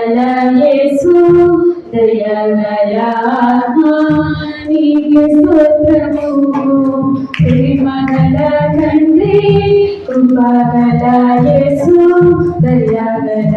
దయగల యేసు దయగల నీకే స్తోత్రము. ప్రేమగల తండ్రి కృపగల యేసు దయగల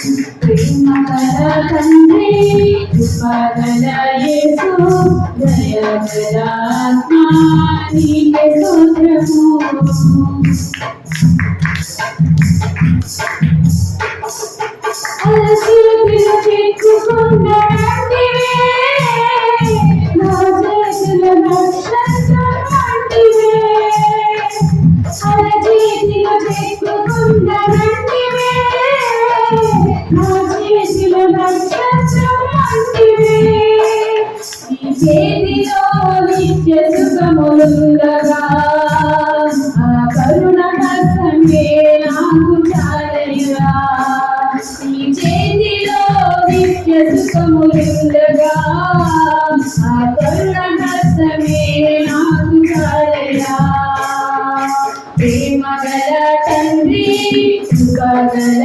ప్రేమగల తండ్రి కృపగల యేసు దయగల ఆత్మ నీకే స్తోత్రము అలసి పిలిచి కున్న చేతిలో నిత్య సుఖములుండగా ఆ కరుణ హస్తమే నాకు చాలయరా నీ చేతిలో నిత్య సుఖములుండగా ఆ కరుణ హస్తమే నాకు చాలయరా ప్రేమగల తండ్రి సుఖగల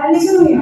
Aleluia.